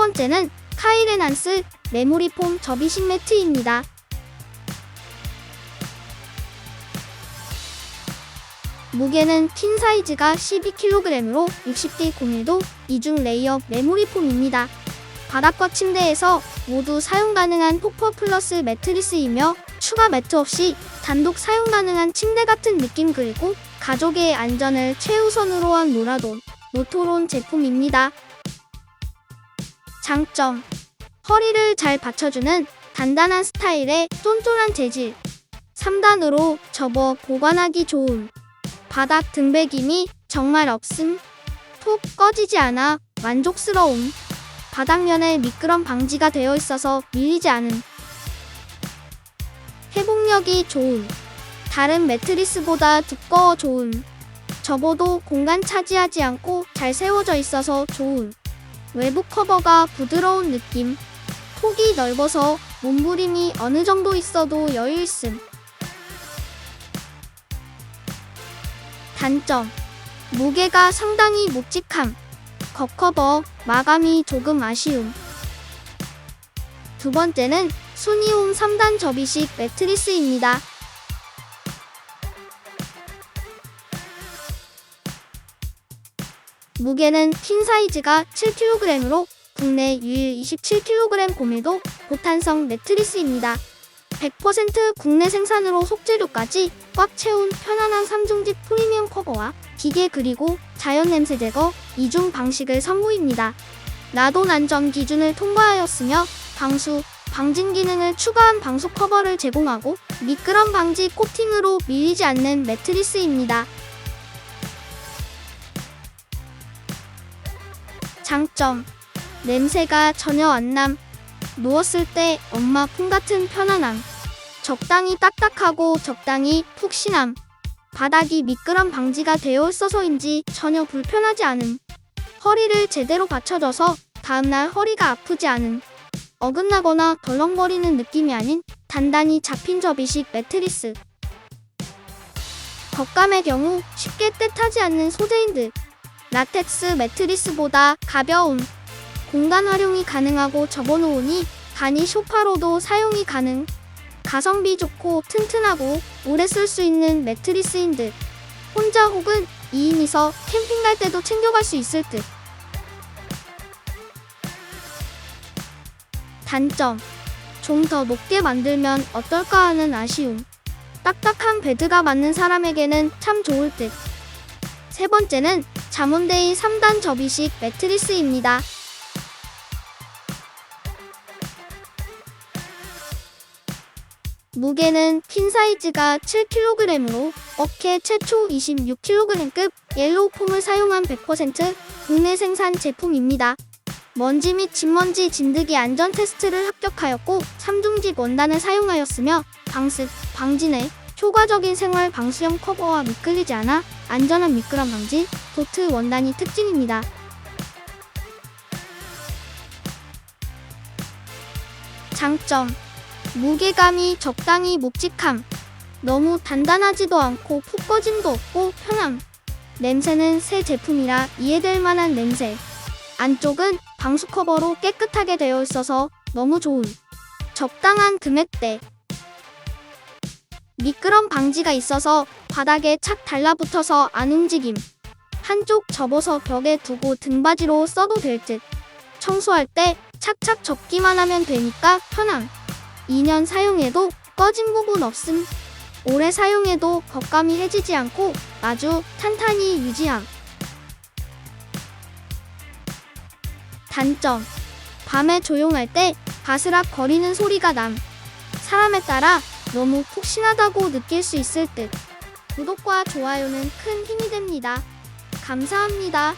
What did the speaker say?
번째는 카이레난스 메모리 폼 접이식 매트입니다. 무게는 핀 사이즈가 12kg으로 60D 공유도 이중 레이어 메모리 폼입니다. 바닥과 침대에서 모두 사용 가능한 폭퍼 플러스 매트리스이며 추가 매트 없이 단독 사용 가능한 침대 같은 느낌 그리고 가족의 안전을 최우선으로 한 노라돈 노토론 제품입니다. 장점. 허리를 잘 받쳐주는 단단한 스타일의 쫀쫀한 재질. 3단으로 접어 보관하기 좋음. 바닥 등배김이 정말 없음. 톡 꺼지지 않아 만족스러움. 바닥면에 미끄럼 방지가 되어 있어서 밀리지 않음. 회복력이 좋음. 다른 매트리스보다 두꺼워 좋음. 접어도 공간 차지하지 않고 잘 세워져 있어서 좋음 외부 커버가 부드러운 느낌. 폭이 넓어서 몸부림이 어느 정도 있어도 여유 있음. 단점. 무게가 상당히 묵직함. 겉커버 마감이 조금 아쉬움. 두 번째는 수니홈 3단 접이식 매트리스입니다. 무게는 핀 사이즈가 7kg으로 국내 유일 27kg 고밀도 고탄성 매트리스입니다. 100% 국내 생산으로 속재료까지 꽉 채운 편안한 3중집 프리미엄 커버와 기계 그리고 자연 냄새 제거 이중 방식을 선보입니다. 나돈 안전 기준을 통과하였으며 방수, 방진 기능을 추가한 방수 커버를 제공하고 미끄럼 방지 코팅으로 밀리지 않는 매트리스입니다. 장점 냄새가 전혀 안 남. 누웠을 때 엄마 품 같은 편안함. 적당히 딱딱하고 적당히 푹신함. 바닥이 미끄럼 방지가 되어 있어서인지 전혀 불편하지 않음. 허리를 제대로 받쳐줘서 다음날 허리가 아프지 않음. 어긋나거나 덜렁거리는 느낌이 아닌 단단히 잡힌 접이식 매트리스. 겉감의 경우 쉽게 떼타지 않는 소재인 듯. 라텍스 매트리스보다 가벼움. 공간 활용이 가능하고 접어놓으니 간이 소파로도 사용이 가능. 가성비 좋고 튼튼하고 오래 쓸 수 있는 매트리스인 듯. 혼자 혹은 2인이서 캠핑 갈 때도 챙겨갈 수 있을 듯. 단점. 좀 더 높게 만들면 어떨까 하는 아쉬움. 딱딱한 베드가 맞는 사람에게는 참 좋을 듯. 세 번째는 자문데이 3단 접이식 매트리스입니다. 무게는 핀 사이즈가 7kg으로 어케 최초 26kg급 옐로우 폼을 사용한 100% 국내 생산 제품입니다. 먼지 및 진먼지 진드기 안전 테스트를 합격하였고 3중직 원단을 사용하였으며 방습, 방진에 효과적인 생활 방수형 커버와 미끌리지 않아 안전한 미끄럼 방지, 도트 원단이 특징입니다. 장점. 무게감이 적당히 묵직함. 너무 단단하지도 않고 푹 꺼짐도 없고 편함. 냄새는 새 제품이라 이해될 만한 냄새. 안쪽은 방수 커버로 깨끗하게 되어 있어서 너무 좋음. 적당한 금액대. 미끄럼 방지가 있어서 바닥에 착 달라붙어서 안 움직임. 한쪽 접어서 벽에 두고 등받이로 써도 될 듯. 청소할 때 착착 접기만 하면 되니까 편함. 2년 사용해도 꺼진 부분 없음. 오래 사용해도 겉감이 해지지 않고 아주 탄탄히 유지함. 단점. 밤에 조용할 때 바스락 거리는 소리가 남. 사람에 따라 너무 푹신하다고 느낄 수 있을 듯. 구독과 좋아요는 큰 힘이 됩니다. 감사합니다.